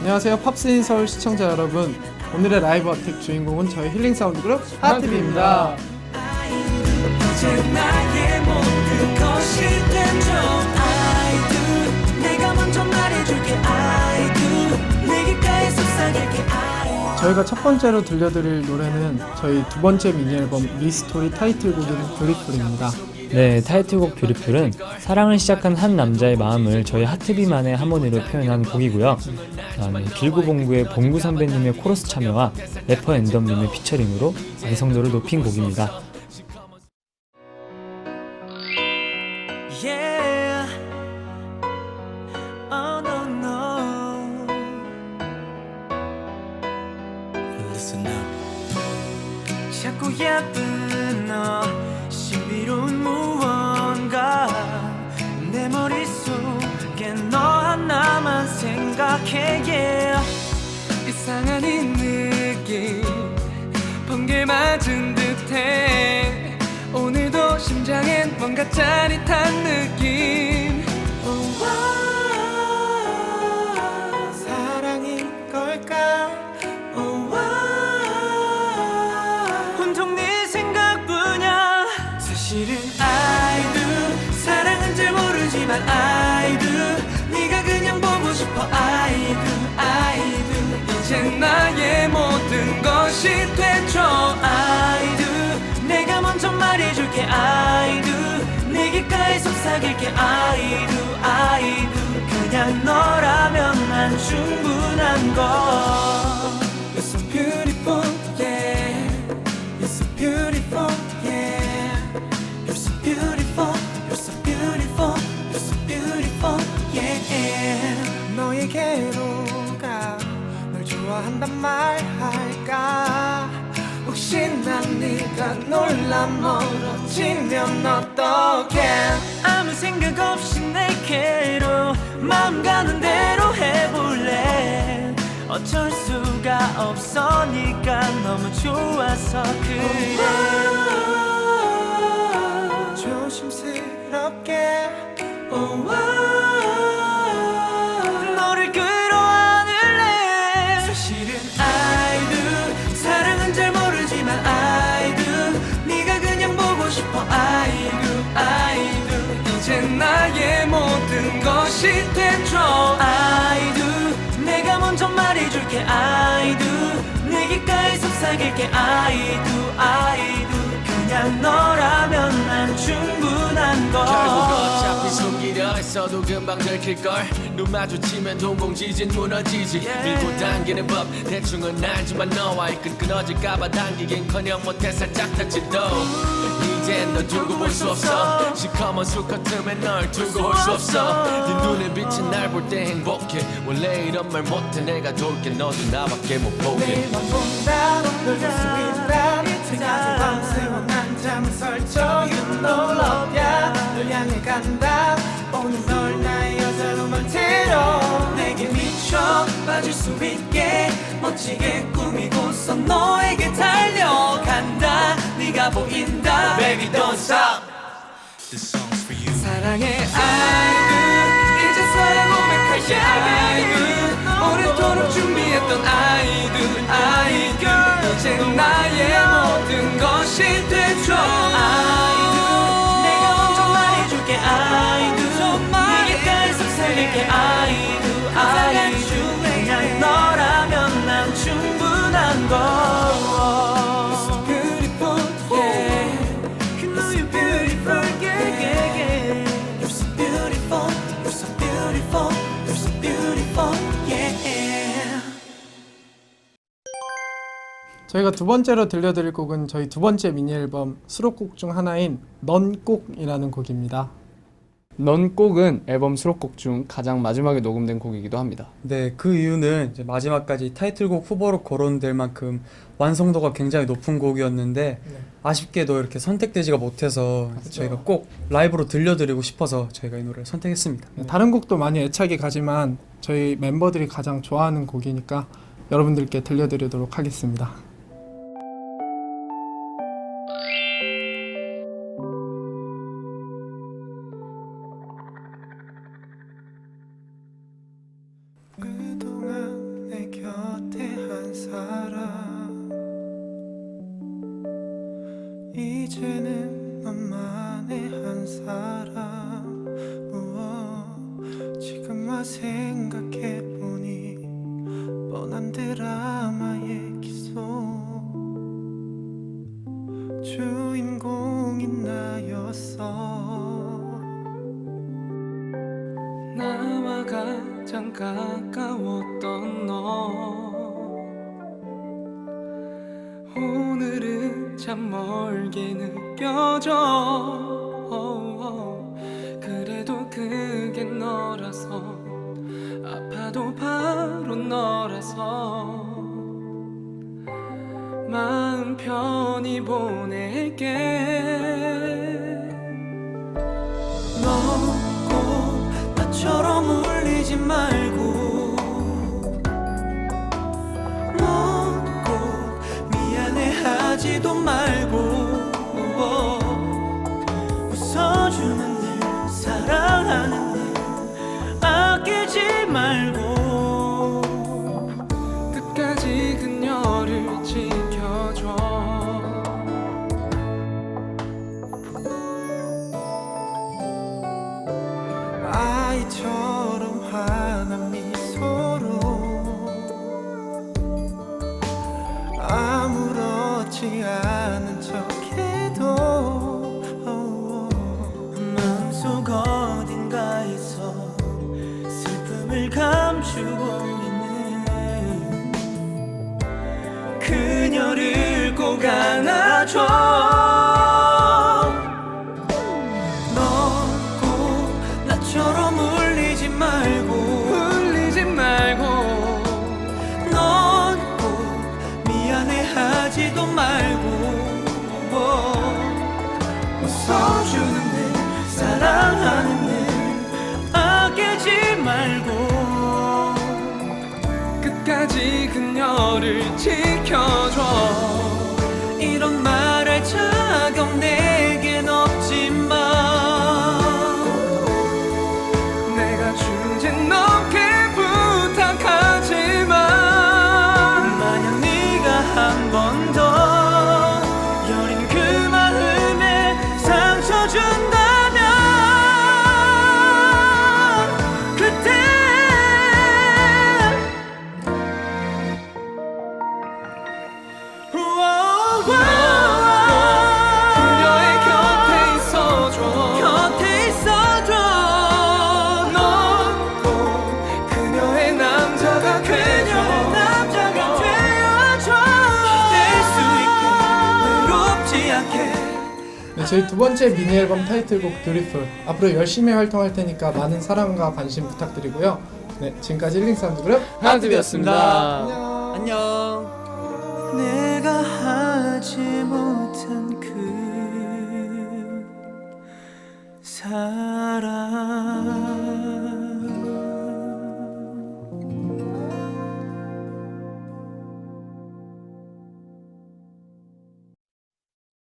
안녕하세요. 팝스인 서울 시청자 여러분. 오늘의 라이브 어택 주인공은 저희 힐링 사운드 그룹 하트비입니다. 저희가 첫 번째로 들려드릴 노래는 저희 두 번째 미니 앨범 리스토리 타이틀곡인 뷰티풀입니다 네, 타이틀곡 뷰티풀은 사랑을 시작한 한 남자의 마음을 저희 하트비만의 하모니로 표현한 곡이고요. 그다음에 길구봉구의 봉구 선배님의 코러스 참여와 래퍼 앤덤님의 피처링으로 완성도를 높인 곡입니다. Oh 자꾸 예쁜 너 신비로운 생각해 yeah. 이상한 이 느낌 번개 맞은 듯해 오늘도 심장엔 뭔가 짜릿한 느낌 것이 됐죠 I do 내가 먼저 말해줄게 I do 내 귓가에 속삭일게 I do I do 그냥 너라면 난 충분한 걸. You're so beautiful 놀라 멀어지면 어떡해? 아무 생각 없이 내게로 마음 가는 대로 해볼래? 어쩔 수가 없어 네가 너무 좋아서 그래. 조심스럽게. 너를 나의 모든 것이 됐죠. I do. 내가 먼저 말해줄게. I do. 내 귓가에 속삭일게. I do. I do 그냥 너라면 난 충분한 걸. 결국 어차피 숨기려 했어도 금방 들킬걸. 눈 마주치면 동공지진 무너지지. 밀고 당기는 법 대충은 알지만 너와의 끈 끊어질까봐 당기긴커녕 못해 살짝 다치도. 이젠 너 두고 볼 수 없어. 시커먼 수컷 틈에 널 두고 볼수 없어. 네 눈에 비친 날 볼 때 행복해. 원래 이런 말 못해. 내가 돌게. 너도 나밖에 못 보게. 내만 본다 널볼수 있다니 생각에 밤새워 난 You know love yeah 널 향해 간다. 오늘 널 나의 여자로 만들어 내게 미쳐 빠질 수 있게. 멋지게 꾸미고서 너에게 달려간다. 네가 보인다. Baby don't stop 저희가 두 번째로 들려드릴 곡은 저희 두 번째 미니 앨범 수록곡 중 하나인 넌 꼭이라는 곡입니다 넌 꼭은 앨범 수록곡 중 가장 마지막에 녹음된 곡이기도 합니다. 네, 그 이유는 이제 마지막까지 타이틀곡 후보로 거론될 만큼 완성도가 굉장히 높은 곡이었는데 아쉽게도 이렇게 선택되지가 못해서 저희가 꼭 라이브로 들려드리고 싶어서 저희가 이 노래를 선택했습니다. 네, 다른 곡도 많이 애착이 가지만 저희 멤버들이 가장 좋아하는 곡이니까 여러분들께 들려드리도록 하겠습니다 나만의 한 사람. 우와, 지금만 생각해보니 뻔한 드라마의 기소. 주인공인 나였어. 나와 가장 가까웠던 너. 오늘은 참 멀게 느껴져. 그래도 그게 너라서. 아파도 바로 너라서. 마음 편히 보낼게. 너 꼭 나처럼 울리지 말 미안해하지도 말고 웃어주는 일 사랑하는 일 아끼지 말고 끝까지 그녀를 지켜줘. 아이처럼 슬픔을 감추고 끝까지 그녀를 지켜줘. 이런 자격 내 저희 두 번째 미니 앨범 타이틀곡 드리플 앞으로 열심히 활동할 테니까 많은 사랑과 관심 부탁드리고요. 네, 지금까지 힐링 사운드 그룹 하나TV였습니다. 안녕. 안녕.